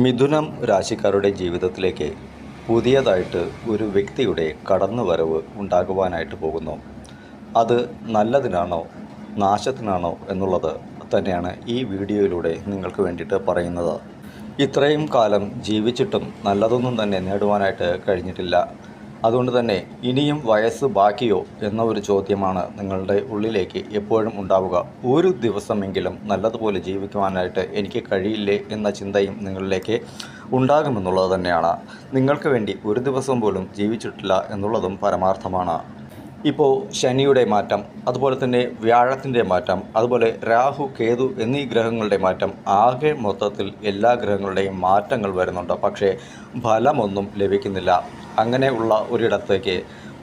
മിഥുനം രാശിക്കാരുടെ ജീവിതത്തിലേക്ക് പുതിയതായിട്ട് ഒരു വ്യക്തിയുടെ കടന്നുവരവ് ഉണ്ടാകുവാനായിട്ട് പോകുന്നു. അത് നല്ലതിനാണോ നാശത്തിനാണോ എന്നുള്ളത് തന്നെയാണ് ഈ വീഡിയോയിലൂടെ നിങ്ങൾക്ക് വേണ്ടിയിട്ട് പറയുന്നത്. ഇത്രയും കാലം ജീവിച്ചിട്ടും നല്ലതൊന്നും തന്നെ നേടുവാനായിട്ട് കഴിഞ്ഞിട്ടില്ല. അതുകൊണ്ട് തന്നെ ഇനിയും വയസ്സ് ബാക്കിയോ എന്ന ഒരു ചോദ്യമാണ് നിങ്ങളുടെ ഉള്ളിലേക്ക് എപ്പോഴും ഉണ്ടാവുക. ഒരു ദിവസമെങ്കിലും നല്ലതുപോലെ ജീവിക്കുവാനായിട്ട് എനിക്ക് കഴിയില്ലേ എന്ന ചിന്തയും നിങ്ങളിലേക്ക് ഉണ്ടാകുമെന്നുള്ളത് തന്നെയാണ്. നിങ്ങൾക്ക് വേണ്ടി ഒരു ദിവസം പോലും ജീവിച്ചിട്ടില്ല എന്നുള്ളതും പരമാർത്ഥമാണ്. ഇപ്പോൾ ശനിയുടെ മാറ്റം അതുപോലെ തന്നെ വ്യാഴത്തിന്റെ മാറ്റം അതുപോലെ രാഹു കേതു എന്നീ ഗ്രഹങ്ങളുടെ മാറ്റം ആകെ മൊത്തത്തിൽ എല്ലാ ഗ്രഹങ്ങളുടെയും മാറ്റങ്ങൾ വരുന്നുണ്ട്. പക്ഷേ ഫലമൊന്നും ലഭിക്കുന്നില്ല. അങ്ങനെയുള്ള ഒരിടത്തേക്ക്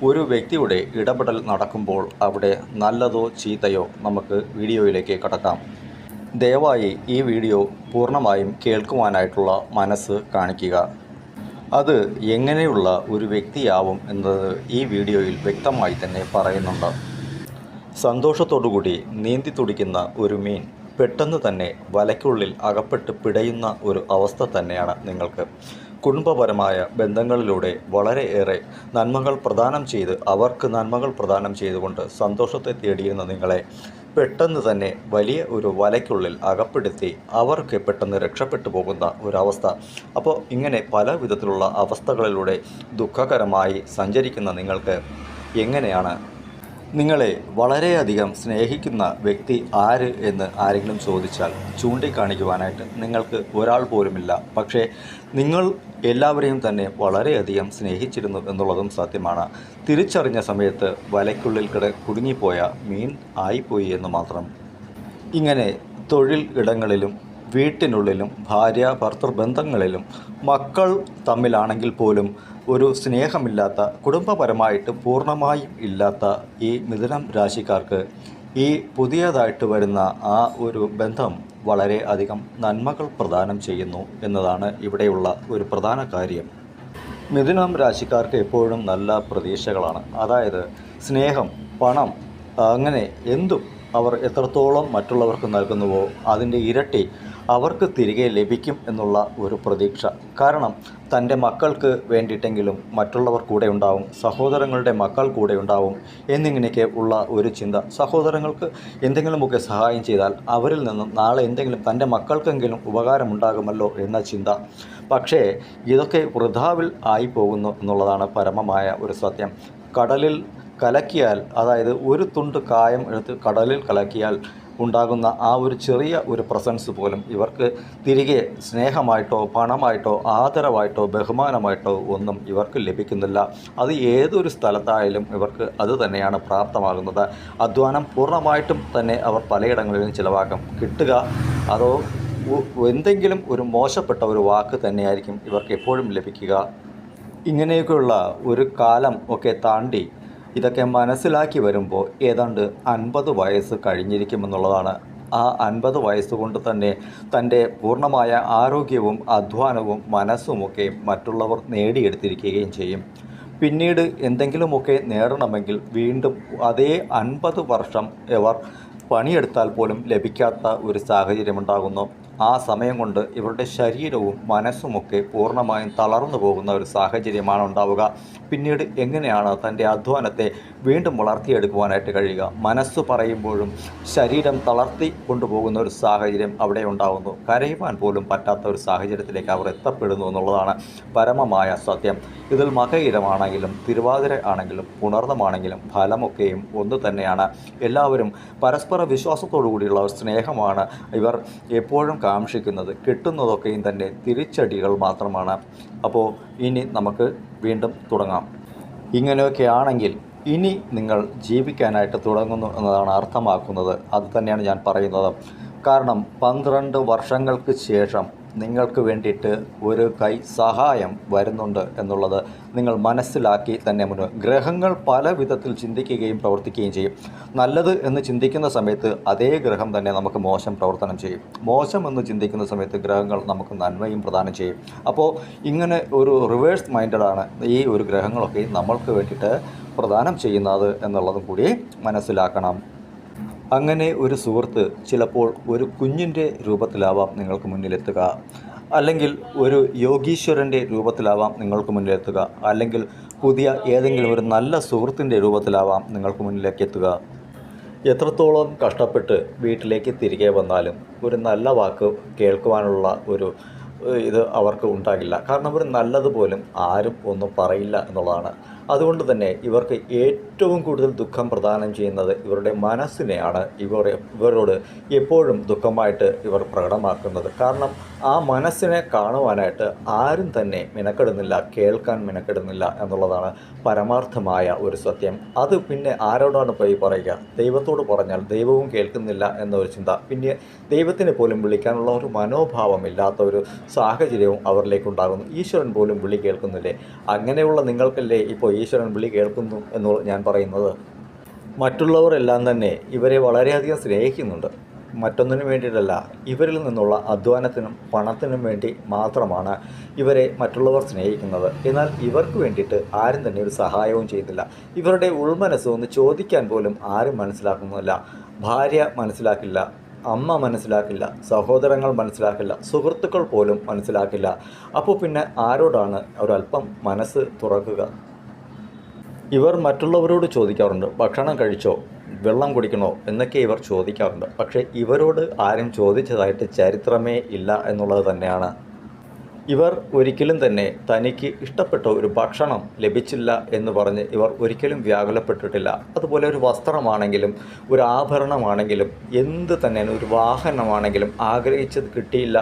ഒരു വ്യക്തിയുടെ ഇടപെടൽ നടക്കുമ്പോൾ അവിടെ നല്ലതോ ചീത്തയോ നമുക്ക് വീഡിയോയിലേക്ക് കടക്കാം. ദയവായി ഈ വീഡിയോ പൂർണമായും കേൾക്കുവാനായിട്ടുള്ള മനസ്സ് കാണിക്കുക. അത് എങ്ങനെയുള്ള ഒരു വ്യക്തിയാവും എന്നത് ഈ വീഡിയോയിൽ വ്യക്തമായി തന്നെ പറയുന്നുണ്ട്. സന്തോഷത്തോടുകൂടി നീന്തി തുടിക്കുന്ന ഒരു മീൻ പെട്ടെന്ന് തന്നെ വലയ്ക്കുള്ളിൽ അകപ്പെട്ട് പിടയുന്ന ഒരു അവസ്ഥ തന്നെയാണ് നിങ്ങൾക്ക്. കുടുംബപരമായ ബന്ധങ്ങളിലൂടെ വളരെ ഏറെ നന്മകൾ പ്രദാനം ചെയ്ത് അവർക്ക് നന്മകൾ പ്രദാനം ചെയ്തുകൊണ്ട് സന്തോഷത്തെ തേടിയിരുന്ന നിങ്ങളെ പെട്ടെന്ന് തന്നെ വലിയ ഒരു വലയ്ക്കുള്ളിൽ അകപ്പെടുത്തി അവർക്ക് പെട്ടെന്ന് രക്ഷപ്പെട്ടു പോകുന്ന ഒരവസ്ഥ. അപ്പോൾ ഇങ്ങനെ പല വിധത്തിലുള്ള അവസ്ഥകളിലൂടെ ദുഃഖകരമായി സഞ്ചരിക്കുന്ന നിങ്ങൾക്ക് എങ്ങനെയാണ്? നിങ്ങളെ വളരെയധികം സ്നേഹിക്കുന്ന വ്യക്തി ആര് എന്ന് ആരെങ്കിലും ചോദിച്ചാൽ ചൂണ്ടിക്കാണിക്കുവാനായിട്ട് നിങ്ങൾക്ക് ഒരാൾ പോലുമില്ല. പക്ഷേ നിങ്ങൾ എല്ലാവരെയും തന്നെ വളരെയധികം സ്നേഹിച്ചിരുന്നു എന്നുള്ളതും സത്യമാണ്. തിരിച്ചറിഞ്ഞ സമയത്ത് വലയ്ക്കുള്ളിൽ കിട കുടുങ്ങിപ്പോയ മീൻ ആയിപ്പോയി എന്ന് മാത്രം. ഇങ്ങനെ തൊഴിൽ ഇടങ്ങളിലും വീട്ടിനുള്ളിലും ഭാര്യ ഭർത്തൃ ബന്ധങ്ങളിലും മക്കൾ തമ്മിലാണെങ്കിൽ പോലും ഒരു സ്നേഹമില്ലാത്ത കുടുംബപരമായിട്ട് പൂർണമായും ഇല്ലാത്ത ഈ മിഥുനം രാശിക്കാർക്ക് ഈ പുതിയതായിട്ട് വരുന്ന ആ ഒരു ബന്ധം വളരെ അധികം നന്മകൾ പ്രദാനം ചെയ്യുന്നു എന്നതാണ് ഇവിടെയുള്ള ഒരു പ്രധാന കാര്യം. മിഥുനം രാശിക്കാർക്ക് എപ്പോഴും നല്ല പ്രതീക്ഷകളാണ്. അതായത് സ്നേഹം പണം അങ്ങനെ എന്തും അവർ എത്രത്തോളം മറ്റുള്ളവർക്ക് നൽകുന്നുവോ അതിന്റെ ഇരട്ടി അവർക്ക് തിരികെ ലഭിക്കും എന്നുള്ള ഒരു പ്രതീക്ഷ. കാരണം തന്റെ മക്കൾക്ക് വേണ്ടിയിട്ടെങ്കിലും മറ്റുള്ളവർ കൂടെ ഉണ്ടാവും സഹോദരങ്ങളുടെ മക്കൾ കൂടെ ഉണ്ടാവും എന്നിങ്ങനെയൊക്കെ ഉള്ള ഒരു ചിന്ത. സഹോദരങ്ങൾക്ക് എന്തെങ്കിലുമൊക്കെ സഹായം ചെയ്താൽ അവരിൽ നിന്നും നാളെ എന്തെങ്കിലും തന്റെ മക്കൾക്കെങ്കിലും ഉപകാരമുണ്ടാകുമല്ലോ എന്ന ചിന്ത. പക്ഷേ ഇതൊക്കെ വൃഥാവിൽ ആയിപ്പോകുന്നു എന്നുള്ളതാണ് പരമമായ ഒരു സത്യം. കടലിൽ കലക്കിയാൽ അതായത് ഒരു തുണ്ട് കായം എടുത്ത് കടലിൽ കലക്കിയാൽ ഉണ്ടാകുന്ന ആ ഒരു ചെറിയ ഒരു പ്രസൻസ് പോലും ഇവർക്ക് തിരികെ സ്നേഹമായിട്ടോ പണമായിട്ടോ ആദരവായിട്ടോ ബഹുമാനമായിട്ടോ ഒന്നും ഇവർക്ക് ലഭിക്കുന്നില്ല. അത് ഏതൊരു സ്ഥലത്തായാലും ഇവർക്ക് അത് തന്നെയാണ് പ്രാപ്തമാകുന്നത്. അധ്വാനം പൂർണമായിട്ടും തന്നെ അവർ പലയിടങ്ങളിലും ചിലവാക്കും. കിട്ടുക അതോ എന്തെങ്കിലും ഒരു മോശപ്പെട്ട ഒരു വാക്ക് തന്നെയായിരിക്കും ഇവർക്ക് എപ്പോഴും ലഭിക്കുക. ഇങ്ങനെയൊക്കെയുള്ള ഒരു കാലം ഒക്കെ താണ്ടി ഇതൊക്കെ മനസ്സിലാക്കി വരുമ്പോൾ ഏതാണ്ട് അൻപത് വയസ്സ് കഴിഞ്ഞിരിക്കുമെന്നുള്ളതാണ്. ആ അൻപത് വയസ്സുകൊണ്ട് തന്നെ തന്റെ പൂർണമായ ആരോഗ്യവും അധ്വാനവും മനസ്സുമൊക്കെ മറ്റുള്ളവർ നേടിയെടുത്തിരിക്കുകയും ചെയ്യും. പിന്നീട് എന്തെങ്കിലുമൊക്കെ നേടണമെങ്കിൽ വീണ്ടും അതേ അൻപത് വർഷം അവർ പണിയെടുത്താൽ പോലും ലഭിക്കാത്ത ഒരു സാഹചര്യമുണ്ടാകുന്നു. ആ സമയം കൊണ്ട് ഇവരുടെ ശരീരവും മനസ്സുമൊക്കെ പൂർണമായും തളർന്നു പോകുന്ന ഒരു സാഹചര്യമാണ് ഉണ്ടാവുക. പിന്നീട് എങ്ങനെയാണ് തന്റെ അധ്വാനത്തെ വീണ്ടും വളർത്തിയെടുക്കുവാനായിട്ട് കഴിയുക? മനസ്സ് പറയുമ്പോഴും ശരീരം തളർത്തി കൊണ്ടുപോകുന്ന ഒരു സാഹചര്യം അവിടെ ഉണ്ടാകുന്നു കരയുവാൻ പോലും പറ്റാത്ത ഒരു സാഹചര്യത്തിലേക്ക് അവർ എത്തപ്പെടുന്നു എന്നുള്ളതാണ് പരമമായ സത്യം. ഇതിൽ മകയിരമാണെങ്കിലും തിരുവാതിര ആണെങ്കിലും പുണർന്നമാണെങ്കിലും ഫലമൊക്കെയും ഒന്ന് തന്നെയാണ്. എല്ലാവരും പരസ്പര വിശ്വാസത്തോടു കൂടിയുള്ള സ്നേഹമാണ് ഇവർ എപ്പോഴും കാക്ഷിക്കുന്നത്. കിട്ടുന്നതൊക്കെയും തന്നെ തിരിച്ചടികൾ മാത്രമാണ്. അപ്പോൾ ഇനി നമുക്ക് വീണ്ടും തുടങ്ങാം. ഇങ്ങനെയൊക്കെ ആണെങ്കിൽ ഇനി നിങ്ങൾ ജീവിക്കാനായിട്ട് തുടങ്ങുന്നു എന്നതാണ് അർത്ഥമാക്കുന്നത്. അത് തന്നെയാണ് ഞാൻ പറയുന്നത്. കാരണം പന്ത്രണ്ട് വർഷങ്ങൾക്ക് ശേഷം നിങ്ങൾക്ക് വേണ്ടിയിട്ട് ഒരു കൈ സഹായം വരുന്നുണ്ട് എന്നുള്ളത് നിങ്ങൾ മനസ്സിലാക്കി തന്നെ മുന്നോട്ട് ഗ്രഹങ്ങൾ പല വിധത്തിൽ ചിന്തിക്കുകയും പ്രവർത്തിക്കുകയും ചെയ്യും. നല്ലത് എന്ന് ചിന്തിക്കുന്ന സമയത്ത് അതേ ഗ്രഹം തന്നെ നമുക്ക് മോശം പ്രവർത്തനം ചെയ്യും. മോശം എന്ന് ചിന്തിക്കുന്ന സമയത്ത് ഗ്രഹങ്ങൾ നമുക്ക് നന്മയും പ്രദാനം ചെയ്യും. അപ്പോൾ ഇങ്ങനെ ഒരു റിവേഴ്സ് മൈൻഡഡാണ് ഈ ഒരു ഗ്രഹങ്ങളൊക്കെ നമ്മൾക്ക് വേണ്ടിയിട്ട് പ്രദാനം ചെയ്യുന്നത് എന്നുള്ളതും കൂടി മനസ്സിലാക്കണം. അങ്ങനെ ഒരു സുഹൃത്ത് ചിലപ്പോൾ ഒരു കുഞ്ഞിന്റെ രൂപത്തിലാവാം നിങ്ങൾക്ക് മുന്നിലെത്തുക. അല്ലെങ്കിൽ ഒരു യോഗീശ്വരന്റെ രൂപത്തിലാവാം നിങ്ങൾക്ക് മുന്നിലെത്തുക. അല്ലെങ്കിൽ പുതിയ ഏതെങ്കിലും ഒരു നല്ല സുഹൃത്തിന്റെ രൂപത്തിലാവാം നിങ്ങൾക്ക് മുന്നിലേക്ക് എത്തുക എത്രത്തോളം കഷ്ടപ്പെട്ട് വീട്ടിലേക്ക് തിരികെ വന്നാലും ഒരു നല്ല വാക്ക് കേൾക്കുവാനുള്ള ഒരു ഇത് അവർക്ക് ഉണ്ടാകില്ല. കാരണം ഒരു നല്ലതുപോലും ആരും ഒന്നും പറയില്ല എന്നുള്ളതാണ്. അതുകൊണ്ട് തന്നെ ഇവർക്ക് ഏറ്റവും കൂടുതൽ ദുഃഖം പ്രദാനം ചെയ്യുന്നത് ഇവരുടെ മനസ്സിനെയാണ്. ഇവർ ഇവരോട് എപ്പോഴും ദുഃഖമായിട്ട് ഇവർ പ്രകടമാക്കുന്നത്. കാരണം ആ മനസ്സിനെ കാണുവാനായിട്ട് ആരും തന്നെ മിനക്കെടുന്നില്ല കേൾക്കാൻ മിനക്കെടുന്നില്ല എന്നുള്ളതാണ് പരമാർത്ഥമായ ഒരു സത്യം. അത് പിന്നെ ആരോടാണ് പോയി പറയുക? ദൈവത്തോട് പറഞ്ഞാൽ ദൈവവും കേൾക്കുന്നില്ല എന്നൊരു ചിന്ത. പിന്നെ ദൈവത്തിനെ പോലും വിളിക്കാനുള്ള ഒരു മനോഭാവമില്ലാത്ത ഒരു സാഹചര്യവും അവരിലേക്കുണ്ടാകുന്നു ഈശ്വരൻ പോലും വിളി കേൾക്കുന്നില്ലേ? അങ്ങനെയുള്ള നിങ്ങൾക്കല്ലേ ഇപ്പോൾ ഈശ്വരൻ വിളി കേൾക്കുന്നു എന്ന് ഞാൻ പറയുന്നത്. മറ്റുള്ളവരെല്ലാം തന്നെ ഇവരെ വളരെയധികം സ്നേഹിക്കുന്നുണ്ട്. മറ്റൊന്നിനു വേണ്ടിയിട്ടല്ല ഇവരിൽ നിന്നുള്ള അധ്വാനത്തിനും പണത്തിനും വേണ്ടി മാത്രമാണ് ഇവരെ മറ്റുള്ളവർ സ്നേഹിക്കുന്നത്. എന്നാൽ ഇവർക്ക് വേണ്ടിയിട്ട് ആരും തന്നെ ഒരു സഹായവും ചെയ്യുന്നില്ല ഇവരുടെ ഉൾമനസ്സ് ഒന്ന് ചോദിക്കാൻ പോലും ആരും മനസ്സിലാക്കുന്നില്ല. ഭാര്യ മനസ്സിലാക്കില്ല അമ്മ മനസ്സിലാക്കില്ല സഹോദരങ്ങൾ മനസ്സിലാക്കില്ല സുഹൃത്തുക്കൾ പോലും മനസ്സിലാക്കില്ല. അപ്പോൾ പിന്നെ ആരോടാണ് ഒരല്പം മനസ്സ് തുറക്കുക? ഇവർ മറ്റുള്ളവരോട് ചോദിക്കാറുണ്ട് ഭക്ഷണം കഴിച്ചോ? വെള്ളം കുടിക്കണോ? എന്നൊക്കെ ഇവർ ചോദിക്കാറുണ്ട്. പക്ഷേ ഇവരോട് ആരും ചോദിച്ചതായിട്ട് ചരിത്രമേ ഇല്ല എന്നുള്ളത് തന്നെയാണ്. ഇവർ ഒരിക്കലും തന്നെ തനിക്ക് ഇഷ്ടപ്പെട്ട ഒരു ഭക്ഷണം ലഭിച്ചില്ല എന്ന് പറഞ്ഞ് ഇവർ ഒരിക്കലും വ്യാകുലപ്പെട്ടിട്ടില്ല. അതുപോലെ ഒരു വസ്ത്രമാണെങ്കിലും ഒരു ആഭരണമാണെങ്കിലും എന്ത് തന്നെ ഒരു വാഹനമാണെങ്കിലും ആഗ്രഹിച്ചത് കിട്ടിയില്ല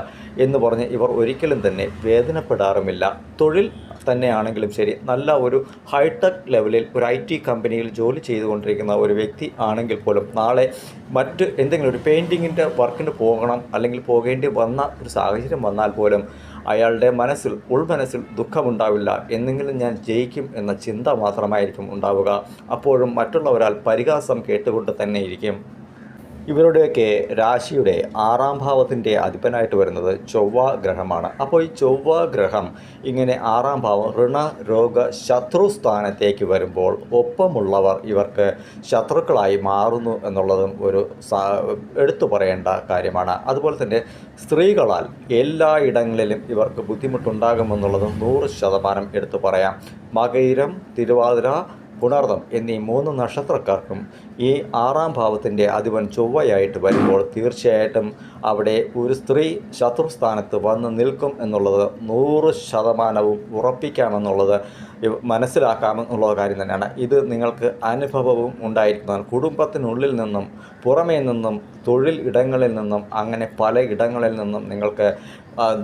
എന്ന് പറഞ്ഞ് ഇവർ ഒരിക്കലും തന്നെ വേദനപ്പെടാറുമില്ല. തൊഴിൽ തന്നെയാണെങ്കിലും ശരി നല്ല ഒരു ഹൈടെക് ലെവലിൽ ഒരു ഐ ടി കമ്പനിയിൽ ജോലി ചെയ്തുകൊണ്ടിരിക്കുന്ന ഒരു വ്യക്തി ആണെങ്കിൽ പോലും നാളെ മറ്റ് എന്തെങ്കിലും ഒരു പെയിന്റിങ്ങിന്റെ വർക്കിന് പോകണം അല്ലെങ്കിൽ പോകേണ്ടി വന്ന ഒരു സാഹചര്യം വന്നാൽ പോലും അയാളുടെ മനസ്സിൽ ഉൾമനസ്സിൽ ദുഃഖമുണ്ടാവില്ല. എന്നെങ്കിലും ഞാൻ ജയിക്കും എന്ന ചിന്ത മാത്രമായിരിക്കും ഉണ്ടാവുക. അപ്പോഴും മറ്റുള്ളവരാൽ പരിഹാസം കേട്ടുകൊണ്ട് തന്നെ ഇരിക്കും ഇവരുടെയൊക്കെ രാശിയുടെ ആറാം ഭാവത്തിന്റെ അധിപനായിട്ട് വരുന്നത് ചൊവ്വ ഗ്രഹമാണ്. അപ്പോൾ ഈ ചൊവ്വ ഗ്രഹം ഇങ്ങനെ ആറാം ഭാവം ഋണ രോഗ ശത്രു സ്ഥാനത്തേക്ക് വരുമ്പോൾ ഒപ്പമുള്ളവർ ഇവർക്ക് ശത്രുക്കളായി മാറുന്നു എന്നുള്ളതും ഒരു എടുത്തു പറയേണ്ട കാര്യമാണ്. അതുപോലെ തന്നെ സ്ത്രീകളാൽ എല്ലായിടങ്ങളിലും ഇവർക്ക് ബുദ്ധിമുട്ടുണ്ടാകുമെന്നുള്ളതും നൂറ് ശതമാനം എടുത്തു പറയാം. മകയിരം തിരുവാതിര പുണർദം എന്നീ മൂന്ന് നക്ഷത്രക്കാർക്കും ഈ ആറാം ഭാവത്തിന്റെ അധിപൻ ചൊവ്വയായിട്ട് വരുമ്പോൾ തീർച്ചയായിട്ടും അവിടെ ഒരു സ്ത്രീ ശത്രുസ്ഥാനത്ത് വന്ന് നിൽക്കും എന്നുള്ളത് നൂറ് ശതമാനവും ഉറപ്പിക്കാമെന്നുള്ളത് മനസ്സിലാക്കാമെന്നുള്ള കാര്യം തന്നെയാണ്. ഇത് നിങ്ങൾക്ക് അനുഭവവും ഉണ്ടായിരിക്കുന്നതാണ്. കുടുംബത്തിനുള്ളിൽ നിന്നും പുറമേ നിന്നും തൊഴിൽ ഇടങ്ങളിൽ നിന്നും അങ്ങനെ പല ഇടങ്ങളിൽ നിന്നും നിങ്ങൾക്ക്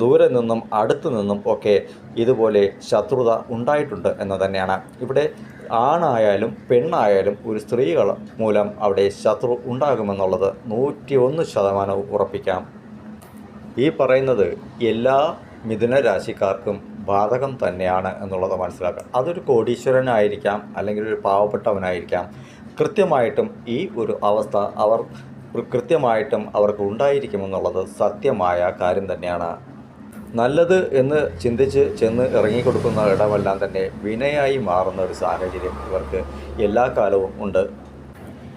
ദൂരെ നിന്നും അടുത്തു നിന്നും ഒക്കെ ഇതുപോലെ ശത്രുത ഉണ്ടായിട്ടുണ്ട് എന്ന് തന്നെയാണ്. ഇവിടെ ആണായാലും പെണ്ണായാലും ഒരു സ്ത്രീകൾ മൂലം അവിടെ ശത്രു ഉണ്ടാകുമെന്നുള്ളത് നൂറ്റി ഒന്ന് ശതമാനവും ഉറപ്പിക്കാം. ഈ പറയുന്നത് എല്ലാ മിഥുന രാശിക്കാർക്കും ബാധകം തന്നെയാണ് എന്നുള്ളത് മനസ്സിലാക്കുക അതൊരു കോടീശ്വരനായിരിക്കാം അല്ലെങ്കിൽ ഒരു പാവപ്പെട്ടവനായിരിക്കാം. കൃത്യമായിട്ടും ഈ ഒരു അവസ്ഥ അവർ കൃത്യമായിട്ടും അവർക്ക് ഉണ്ടായിരിക്കുമെന്നുള്ളത് സത്യമായ കാര്യം തന്നെയാണ്. നല്ലത് എന്ന് ചിന്തിച്ച് ചെന്ന് ഇറങ്ങിക്കൊടുക്കുന്ന ഇടമെല്ലാം തന്നെ വിനയായി മാറുന്ന ഒരു സാഹചര്യം ഇവർക്ക് എല്ലാ കാലവും ഉണ്ട്.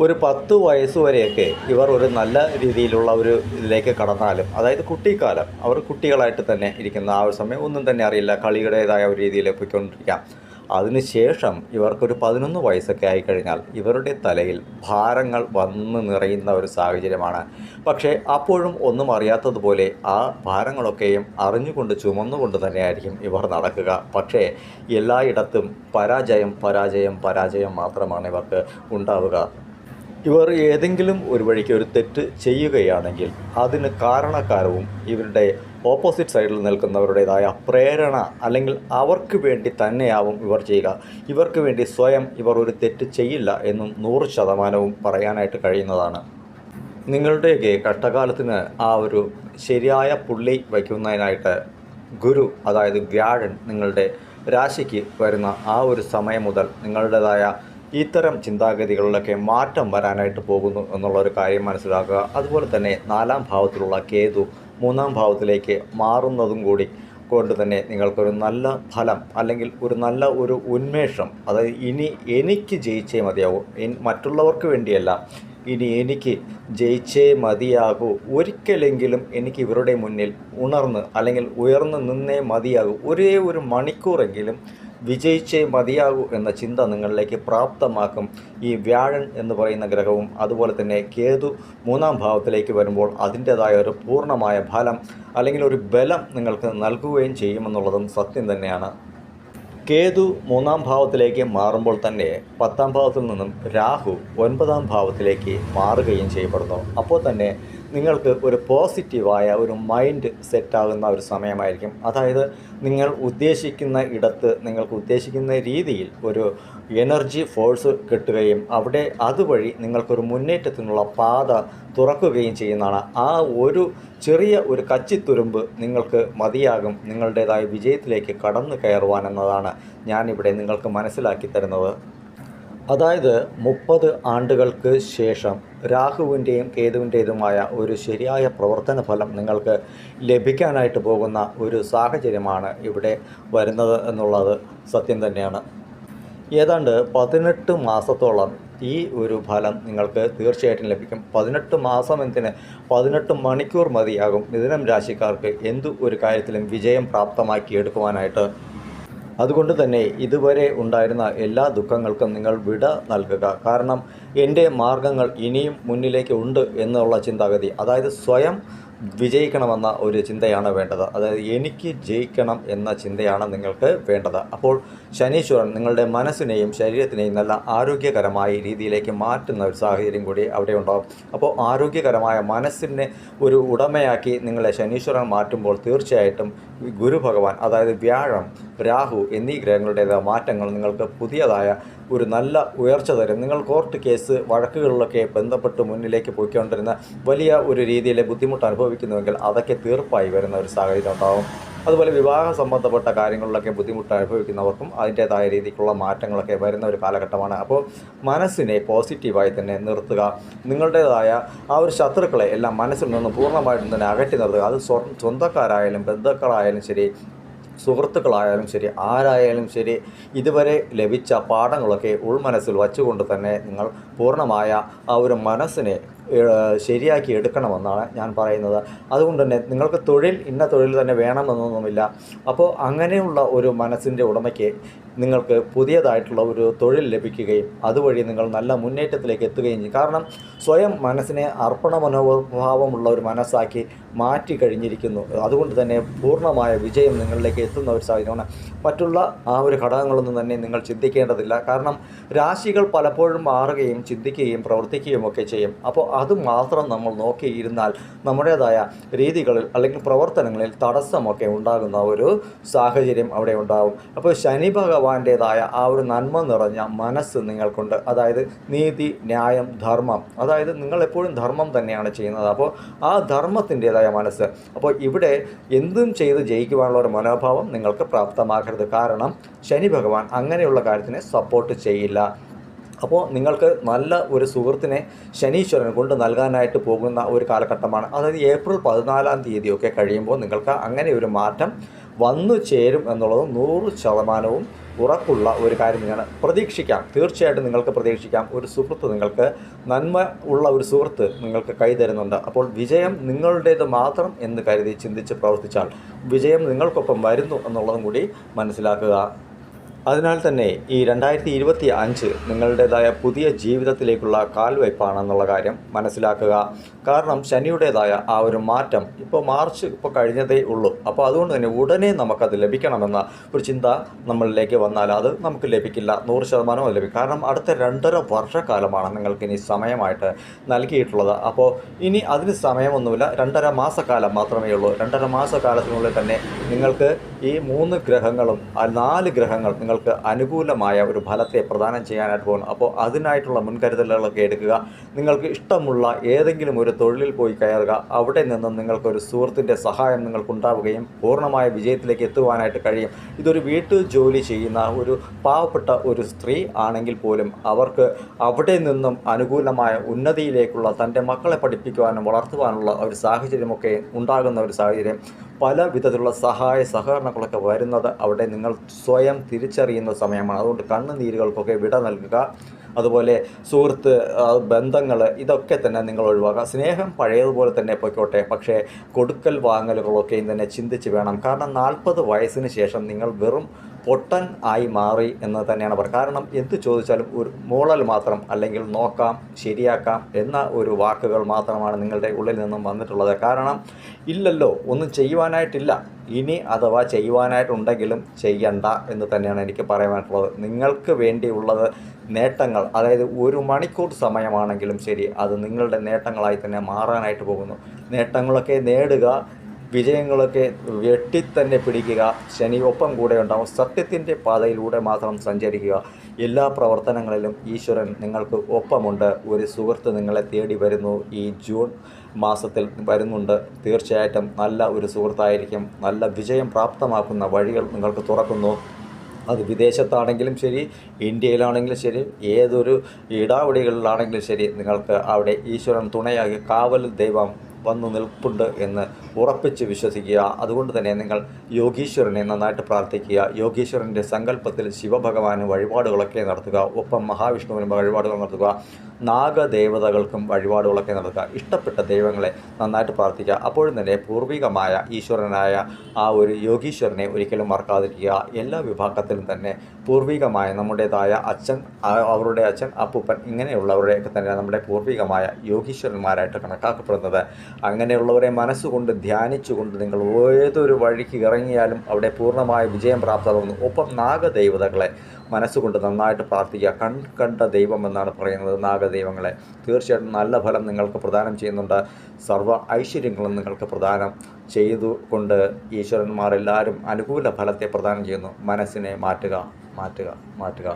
ഒരു പത്ത് വയസ്സ് വരെയൊക്കെ ഇവർ ഒരു നല്ല രീതിയിലുള്ള ഒരു ഇതിലേക്ക് കടന്നാലും അതായത് കുട്ടിക്കാലം അവർ കുട്ടികളായിട്ട് തന്നെ ഇരിക്കുന്ന ആ ഒരു സമയം ഒന്നും തന്നെ അറിയില്ല. കളിയുടേതായ ഒരു രീതിയിൽ പോയിക്കൊണ്ടിരിക്കാം. അതിനുശേഷം ഇവർക്കൊരു പതിനൊന്ന് വയസ്സൊക്കെ ആയിക്കഴിഞ്ഞാൽ ഇവരുടെ തലയിൽ ഭാരങ്ങൾ വന്ന് നിറയുന്ന ഒരു സാഹചര്യമാണ്. പക്ഷേ അപ്പോഴും ഒന്നും അറിയാത്തതുപോലെ ആ ഭാരങ്ങളൊക്കെയും അറിഞ്ഞുകൊണ്ട് ചുമന്നുകൊണ്ട് തന്നെയായിരിക്കും ഇവർ നടക്കുക. പക്ഷേ എല്ലായിടത്തും പരാജയം പരാജയം പരാജയം മാത്രമാണ് ഇവർക്ക് ഉണ്ടാവുക. ഇവർ ഏതെങ്കിലും ഒരു വഴിക്ക് ഒരു തെറ്റ് ചെയ്യുകയാണെങ്കിൽ അതിന് കാരണക്കാരവും ഇവരുടെ ഓപ്പോസിറ്റ് സൈഡിൽ നിൽക്കുന്നവരുടേതായ പ്രേരണ അല്ലെങ്കിൽ അവർക്ക് വേണ്ടി തന്നെയാവും ഇവർ ചെയ്യുക. ഇവർക്ക് വേണ്ടി സ്വയം ഇവർ ഒരു തെറ്റ് ചെയ്യില്ല എന്നും നൂറ് ശതമാനവും പറയാനായിട്ട് കഴിയുന്നതാണ്. നിങ്ങളുടെയൊക്കെ കഷ്ടകാലത്തിന് ആ ഒരു ശരിയായ പുള്ളി വയ്ക്കുന്നതിനായിട്ട് ഗുരു അതായത് വ്യാഴൻ നിങ്ങളുടെ രാശിക്ക് വരുന്ന ആ ഒരു സമയം മുതൽ നിങ്ങളുടേതായ ഇത്തരം ചിന്താഗതികളിലൊക്കെ മാറ്റം വരാനായിട്ട് പോകുന്നു എന്നുള്ളൊരു കാര്യം മനസ്സിലാക്കുക. അതുപോലെ തന്നെ നാലാം ഭാവത്തിലുള്ള കേതു മൂന്നാം ഭാവത്തിലേക്ക് മാറുന്നതും കൂടി കൊണ്ട് തന്നെ നിങ്ങൾക്കൊരു നല്ല ഫലം അല്ലെങ്കിൽ ഒരു നല്ല ഒരു ഉന്മേഷം അതായത് ഇനി എനിക്ക് ജയിച്ചേ മതിയാവും. മറ്റുള്ളവർക്ക് വേണ്ടിയല്ല ഇനി എനിക്ക് ജയിച്ചേ മതിയാകൂ. ഒരിക്കലെങ്കിലും എനിക്ക് ഇവരുടെ മുന്നിൽ ഉണർന്ന് അല്ലെങ്കിൽ ഉയർന്നു നിന്നേ മതിയാകൂ. ഒരേ ഒരു മണിക്കൂറെങ്കിലും വിജയിച്ചേ മതിയാകൂ എന്ന ചിന്ത നിങ്ങളിലേക്ക് പ്രാപ്തമാക്കും. ഈ വ്യാഴൻ എന്ന് പറയുന്ന ഗ്രഹവും അതുപോലെ തന്നെ കേതു മൂന്നാം ഭാവത്തിലേക്ക് വരുമ്പോൾ അതിന്റേതായ ഒരു പൂർണമായ ഫലം അല്ലെങ്കിൽ ഒരു ബലം നിങ്ങൾക്ക് നൽകുകയും ചെയ്യുമെന്നുള്ളതും സത്യം തന്നെയാണ്. കേതു മൂന്നാം ഭാവത്തിലേക്ക് മാറുമ്പോൾ തന്നെ പത്താം ഭാവത്തിൽ നിന്നും രാഹു ഒൻപതാം ഭാവത്തിലേക്ക് മാറുകയും ചെയ്യപ്പെടുന്നു. അപ്പോൾ തന്നെ നിങ്ങൾക്ക് ഒരു പോസിറ്റീവായ ഒരു മൈൻഡ് സെറ്റാകുന്ന ഒരു സമയമായിരിക്കും. അതായത് നിങ്ങൾ ഉദ്ദേശിക്കുന്ന ഇടത്ത് നിങ്ങൾക്ക് ഉദ്ദേശിക്കുന്ന രീതിയിൽ ഒരു എനർജി ഫോഴ്സ് കിട്ടുകയും അവിടെ അതുവഴി നിങ്ങൾക്കൊരു മുന്നേറ്റത്തിനുള്ള പാത തുറക്കുകയും ചെയ്യുന്നതാണ്. ആ ഒരു ചെറിയ ഒരു കച്ചിത്തുരുമ്പ് നിങ്ങൾക്ക് മതിയാകും നിങ്ങളുടേതായ വിജയത്തിലേക്ക് കടന്നു കയറുവാൻ എന്നതാണ് ഞാനിവിടെ നിങ്ങൾക്ക് മനസ്സിലാക്കി തരുന്നത്. അതായത് മുപ്പത് ആണ്ടുകൾക്ക് ശേഷം രാഹുവിന്റെയും കേതുവിന്റേതുമായ ഒരു ശരിയായ പ്രവർത്തന ഫലം നിങ്ങൾക്ക് ലഭിക്കാനായിട്ട് പോകുന്ന ഒരു സാഹചര്യമാണ് ഇവിടെ വരുന്നത് എന്നുള്ളത് സത്യം തന്നെയാണ്. ഏതാണ്ട് പതിനെട്ട് മാസത്തോളം ഈ ഒരു ഫലം നിങ്ങൾക്ക് തീർച്ചയായിട്ടും ലഭിക്കും. പതിനെട്ട് മാസം എന്തിന്? പതിനെട്ട് മണിക്കൂർ മതിയാകും. മിഥുനം രാശിക്കാർക്ക് എന്തു ഒരു കാര്യത്തിലും വിജയം പ്രാപ്തമാക്കി എടുക്കുവാനായിട്ട് അതുകൊണ്ട് തന്നെ ഇതുവരെ ഉണ്ടായിരുന്ന എല്ലാ ദുഃഖങ്ങൾക്കും നിങ്ങൾ വിട നൽകുക. കാരണം എന്റെ മാർഗങ്ങൾ ഇനിയും മുന്നിലേക്ക് ഉണ്ട് എന്നുള്ള ചിന്താഗതി. അതായത് സ്വയം വിജയിക്കണമെന്ന ഒരു ചിന്തയാണ് വേണ്ടത്. അതായത് എനിക്ക് ജയിക്കണം എന്ന ചിന്തയാണ് നിങ്ങൾക്ക് വേണ്ടത്. അപ്പോൾ ശനീശ്വരൻ നിങ്ങളുടെ മനസ്സിനെയും ശരീരത്തിനെയും നല്ല ആരോഗ്യകരമായ രീതിയിലേക്ക് മാറ്റുന്ന ഒരു സാഹചര്യം കൂടി അവിടെ ഉണ്ടാകും അപ്പോൾ ആരോഗ്യകരമായ മനസ്സിനെ ഒരു ഉടമയാക്കി നിങ്ങളെ ശനീശ്വരൻ മാറ്റുമ്പോൾ തീർച്ചയായിട്ടും ഗുരു ഭഗവാൻ അതായത് വ്യാഴം രാഹു എന്നീ ഗ്രഹങ്ങളുടേതായ മാറ്റങ്ങൾ നിങ്ങൾക്ക് പുതിയതായ ഒരു നല്ല ഉയർച്ച തരും. നിങ്ങൾ കോർട്ട് കേസ് വഴക്കുകളിലൊക്കെ ബന്ധപ്പെട്ട് മുന്നിലേക്ക് പോയിക്കൊണ്ടിരുന്ന വലിയ ഒരു രീതിയിലെ ബുദ്ധിമുട്ട് അനുഭവിക്കുന്നുവെങ്കിൽ അതൊക്കെ തീർപ്പായി വരുന്ന ഒരു സാഹചര്യം ഉണ്ടാകും അതുപോലെ വിവാഹ സംബന്ധപ്പെട്ട കാര്യങ്ങളിലൊക്കെ ബുദ്ധിമുട്ട് അനുഭവിക്കുന്നവർക്കും അതിന്റേതായ രീതിക്കുള്ള മാറ്റങ്ങളൊക്കെ വരുന്ന ഒരു കാലഘട്ടമാണ്. അപ്പോൾ മനസ്സിനെ പോസിറ്റീവായി തന്നെ നിർത്തുക നിങ്ങളുടേതായ ആ ഒരു ശത്രുക്കളെ എല്ലാം മനസ്സിൽ നിന്ന് പൂർണമായിട്ടും തന്നെ അകറ്റി നിർത്തുക. അത് സ്വ സ്വന്തക്കാരായാലും ബന്ധുക്കളായാലും ശരി സുഹൃത്തുക്കളായാലും ശരി ആരായാലും ശരി ഇതുവരെ ലഭിച്ച പാഠങ്ങളൊക്കെ ഉൾമനസ്സിൽ വച്ചുകൊണ്ട് തന്നെ നിങ്ങൾ പൂർണമായ ആ ഒരു മനസ്സിനെ ശരിയാക്കി എടുക്കണമെന്നാണ് ഞാൻ പറയുന്നത്. അതുകൊണ്ട് തന്നെ നിങ്ങൾക്ക് തൊഴിൽ ഇന്ന തൊഴിൽ തന്നെ വേണമെന്നൊന്നുമില്ല. അപ്പോൾ അങ്ങനെയുള്ള ഒരു മനസ്സിന്റെ ഉടമയ്ക്ക് നിങ്ങൾക്ക് പുതിയതായിട്ടുള്ള ഒരു തൊഴിൽ ലഭിക്കുകയും അതുവഴി നിങ്ങൾ നല്ല മുന്നേറ്റത്തിലേക്ക് എത്തുകയും ചെയ്യും. കാരണം സ്വയം മനസ്സിനെ അർപ്പണ മനോഭാവമുള്ള ഒരു മനസ്സാക്കി മാറ്റി കഴിഞ്ഞിരിക്കുന്നു. അതുകൊണ്ട് തന്നെ പൂർണമായ വിജയം നിങ്ങളിലേക്ക് എത്തുന്ന ഒരു സാഹചര്യമാണ്. മറ്റുള്ള ആ ഒരു ഘടകങ്ങളൊന്നും തന്നെ നിങ്ങൾ ചിന്തിക്കേണ്ടതില്ല. കാരണം രാശികൾ പലപ്പോഴും മാറുകയും ചിന്തിക്കുകയും പ്രവർത്തിക്കുകയും ഒക്കെ ചെയ്യും. അപ്പോൾ അത് മാത്രം നമ്മൾ നോക്കിയിരുന്നാൽ നമ്മുടേതായ രീതികളിൽ അല്ലെങ്കിൽ പ്രവർത്തനങ്ങളിൽ തടസ്സമൊക്കെ ഉണ്ടാകുന്ന ഒരു സാഹചര്യം അവിടെ ഉണ്ടാകും അപ്പോൾ ശനി ഭഗവാന്റേതായ ആ ഒരു നന്മ നിറഞ്ഞ മനസ്സ് നിങ്ങൾക്കുണ്ട്. അതായത് നീതി ന്യായം ധർമ്മം. അതായത് നിങ്ങൾ എപ്പോഴും ധർമ്മം തന്നെയാണ് ചെയ്യുന്നത്. അപ്പോൾ ആ ധർമ്മത്തിന്റെതായ മനസ്സ്. അപ്പോൾ ഇവിടെ എന്തും ചെയ്ത് ജയിക്കുവാനുള്ള ഒരു മനോഭാവം നിങ്ങൾക്ക് പ്രാപ്തമാക്കരുത് കാരണം ശനി ഭഗവാൻ അങ്ങനെയുള്ള കാര്യത്തിനെ സപ്പോർട്ട് ചെയ്യില്ല. അപ്പോൾ നിങ്ങൾക്ക് നല്ല ഒരു സുഹൃത്തിനെ ശനീശ്വരൻ കൊണ്ട് നൽകാനായിട്ട് പോകുന്ന ഒരു കാലഘട്ടമാണ്. അതായത് ഏപ്രിൽ പതിനാലാം തീയതിയൊക്കെ കഴിയുമ്പോൾ നിങ്ങൾക്ക് അങ്ങനെ ഒരു മാറ്റം വന്നു ചേരും എന്നുള്ളത് നൂറ് ശതമാനവും ഉറപ്പുള്ള ഒരു കാര്യം തന്നെയാണ് പ്രതീക്ഷിക്കാം. തീർച്ചയായിട്ടും നിങ്ങൾക്ക് പ്രതീക്ഷിക്കാം. ഒരു സുഹൃത്ത് നിങ്ങൾക്ക് നന്മ ഉള്ള ഒരു സുഹൃത്ത് നിങ്ങൾക്ക് കൈതരുന്നുണ്ട് അപ്പോൾ വിജയം നിങ്ങളുടേത് മാത്രം എന്ന് കരുതി ചിന്തിച്ച് പ്രവർത്തിച്ചാൽ വിജയം നിങ്ങൾക്കൊപ്പം വരുന്നു എന്നുള്ളതും കൂടി മനസ്സിലാക്കുക. അതിനാൽ തന്നെ ഈ രണ്ടായിരത്തി ഇരുപത്തി അഞ്ച് നിങ്ങളുടേതായ പുതിയ ജീവിതത്തിലേക്കുള്ള കാൽവയ്പ്പാണെന്നുള്ള കാര്യം മനസ്സിലാക്കുക. കാരണം ശനിയുടേതായ ആ ഒരു മാറ്റം ഇപ്പോൾ മാർച്ച് ഇപ്പോൾ കഴിഞ്ഞതേ ഉള്ളൂ. അപ്പോൾ അതുകൊണ്ട് തന്നെ ഉടനെ നമുക്കത് ലഭിക്കണമെന്ന ഒരു ചിന്ത നമ്മളിലേക്ക് വന്നാൽ അത് നമുക്ക് ലഭിക്കില്ല. നൂറ് ശതമാനം അത് ലഭിക്കും കാരണം അടുത്ത രണ്ടര വർഷക്കാലമാണ് നിങ്ങൾക്ക് ഇനി സമയമായിട്ട് നൽകിയിട്ടുള്ളത്. അപ്പോൾ ഇനി അതിന് സമയമൊന്നുമില്ല. രണ്ടര മാസക്കാലം മാത്രമേ ഉള്ളൂ. രണ്ടര മാസക്കാലത്തിനുള്ളിൽ തന്നെ നിങ്ങൾക്ക് ഈ മൂന്ന് ഗ്രഹങ്ങളും ആ നാല് ഗ്രഹങ്ങൾ നിങ്ങൾക്ക് അനുകൂലമായ ഒരു ഫലത്തെ പ്രദാനം ചെയ്യാനായിട്ട് പോകുന്നു. അപ്പോൾ അതിനായിട്ടുള്ള മുൻകരുതലുകളൊക്കെ എടുക്കുക. നിങ്ങൾക്ക് ഇഷ്ടമുള്ള ഏതെങ്കിലും ഒരു തൊഴിലിൽ പോയി കയറുക. അവിടെ നിന്നും നിങ്ങൾക്കൊരു സുഹൃത്തിന്റെ സഹായം നിങ്ങൾക്കുണ്ടാവുകയും പൂർണമായ വിജയത്തിലേക്ക് എത്തുവാനായിട്ട് കഴിയും. ഇതൊരു വീട്ടിൽ ജോലി ചെയ്യുന്ന ഒരു പാവപ്പെട്ട ഒരു സ്ത്രീ ആണെങ്കിൽ പോലും അവർക്ക് അവിടെ നിന്നും അനുകൂലമായ ഉന്നതിയിലേക്കുള്ള തന്റെ മക്കളെ പഠിപ്പിക്കുവാനും വളർത്തുവാനുള്ള ഒരു സാഹചര്യമൊക്കെ ഉണ്ടാകുന്ന ഒരു സാഹചര്യം. പല വിധത്തിലുള്ള സഹായ സഹകരണങ്ങളൊക്കെ വരുന്നത് അവിടെ നിങ്ങൾ സ്വയം തിരിച്ചറിയുന്ന സമയമാണ്. അതുകൊണ്ട് കണ്ണുനീരുകൾക്കൊക്കെ വിട നൽകുക. അതുപോലെ സുഹൃത്ത് ബന്ധങ്ങൾ ഇതൊക്കെ തന്നെ നിങ്ങൾ ഒഴിവാക്കുക. സ്നേഹം പഴയതുപോലെ തന്നെ പൊയ്ക്കോട്ടെ. പക്ഷേ കൊടുക്കൽ വാങ്ങലുകളൊക്കെയും തന്നെ ചിന്തിച്ച് വേണം. കാരണം നാൽപ്പത് വയസ്സിന് ശേഷം നിങ്ങൾ വെറും പൊട്ടൻ ആയി മാറി എന്ന് തന്നെയാണ് പറയുക. കാരണം എന്ത് ചോദിച്ചാലും ഒരു മോളൽ മാത്രം അല്ലെങ്കിൽ നോക്കാം ശരിയാക്കാം എന്ന ഒരു വാക്കുകൾ മാത്രമാണ് നിങ്ങളുടെ ഉള്ളിൽ നിന്നും വന്നിട്ടുള്ളത്. കാരണം ഇല്ലല്ലോ ഒന്നും ചെയ്യുവാനായിട്ടില്ല. ഇനി അഥവാ ചെയ്യുവാനായിട്ടുണ്ടെങ്കിലും ചെയ്യണ്ട എന്ന് തന്നെയാണ് എനിക്ക് പറയാനായിട്ടുള്ളത്. നിങ്ങൾക്ക് വേണ്ടിയുള്ളത് നേട്ടങ്ങൾ അതായത് ഒരു മണിക്കൂർ സമയമാണെങ്കിലും ശരി അത് നിങ്ങളുടെ നേട്ടങ്ങളായി തന്നെ മാറാനായിട്ട് പോകുന്നു. നേട്ടങ്ങളൊക്കെ നേടുക വിജയങ്ങളൊക്കെ വെട്ടി തന്നെ പിടിക്കുക. ശനി ഒപ്പം കൂടെ ഉണ്ടാവും. സത്യത്തിന്റെ പാതയിലൂടെ മാത്രം സഞ്ചരിക്കുക. എല്ലാ പ്രവർത്തനങ്ങളിലും ഈശ്വരൻ നിങ്ങൾക്ക് ഒപ്പമുണ്ട്. ഒരു സുഹൃത്ത് നിങ്ങളെ തേടി വരുന്നു. ഈ ജൂൺ മാസത്തിൽ വരുന്നുണ്ട്. തീർച്ചയായിട്ടും നല്ല ഒരു സുഹൃത്തായിരിക്കും. നല്ല വിജയം പ്രാപ്തമാക്കുന്ന വഴികൾ നിങ്ങൾക്ക് തുറക്കുന്നു. അത് വിദേശത്താണെങ്കിലും ശരി ഇന്ത്യയിലാണെങ്കിലും ശരി ഏതൊരു ഇടാവടികളിലാണെങ്കിലും ശരി നിങ്ങൾക്ക് അവിടെ ഈശ്വരൻ തുണയാകി കാവൽ ദൈവം വന്നു നിൽപ്പുണ്ട് എന്ന് ഉറപ്പിച്ച് വിശ്വസിക്കുക. അതുകൊണ്ട് തന്നെ നിങ്ങൾ യോഗീശ്വരനെ നന്നായിട്ട് പ്രാർത്ഥിക്കുക. യോഗീശ്വരന്റെ സങ്കല്പത്തിൽ ശിവഭഗവാന് വഴിപാടുകളൊക്കെ നടത്തുക. ഒപ്പം മഹാവിഷ്ണുവിന് വഴിപാടുകൾ നടത്തുക. നാഗദേവതകൾക്കും വഴിപാടുകളൊക്കെ നടത്തുക. ഇഷ്ടപ്പെട്ട ദൈവങ്ങളെ നന്നായിട്ട് പ്രാർത്ഥിക്കുക. അപ്പോഴും തന്നെ പൂർവികമായ ഈശ്വരനായ ആ ഒരു യോഗീശ്വരനെ ഒരിക്കലും മറക്കാതിരിക്കുക. എല്ലാ വിഭാഗത്തിലും തന്നെ പൂർവികമായ നമ്മുടേതായ അച്ഛൻ അവരുടെ അച്ഛൻ അപ്പൂപ്പൻ ഇങ്ങനെയുള്ളവരെയൊക്കെ തന്നെ നമ്മുടെ പൂർവികമായ യോഗീശ്വരന്മാരായിട്ട് കണക്കാക്കപ്പെടുന്നത്. അങ്ങനെയുള്ളവരെ മനസ്സുകൊണ്ട് ധ്യാനിച്ചുകൊണ്ട് നിങ്ങൾ ഏതൊരു വഴിക്ക് ഇറങ്ങിയാലും അവിടെ പൂർണമായ വിജയം പ്രാപ്തമാകുന്നു. ഒപ്പം നാഗദൈവതകളെ മനസ്സുകൊണ്ട് നന്നായിട്ട് പ്രാർത്ഥിക്കുക. കൺ കണ്ട ദൈവം എന്നാണ് പറയുന്നത് നാഗദൈവങ്ങളെ. തീർച്ചയായിട്ടും നല്ല ഫലം നിങ്ങൾക്ക് പ്രദാനം ചെയ്യുന്നുണ്ട്. സർവ ഐശ്വര്യങ്ങളും നിങ്ങൾക്ക് പ്രദാനം ചെയ്തുകൊണ്ട് ഈശ്വരന്മാർ എല്ലാവരും അനുകൂല ഫലത്തെ പ്രദാനം ചെയ്യുന്നു. മനസ്സിനെ മാറ്റുക മാറ്റുക മാറ്റുക.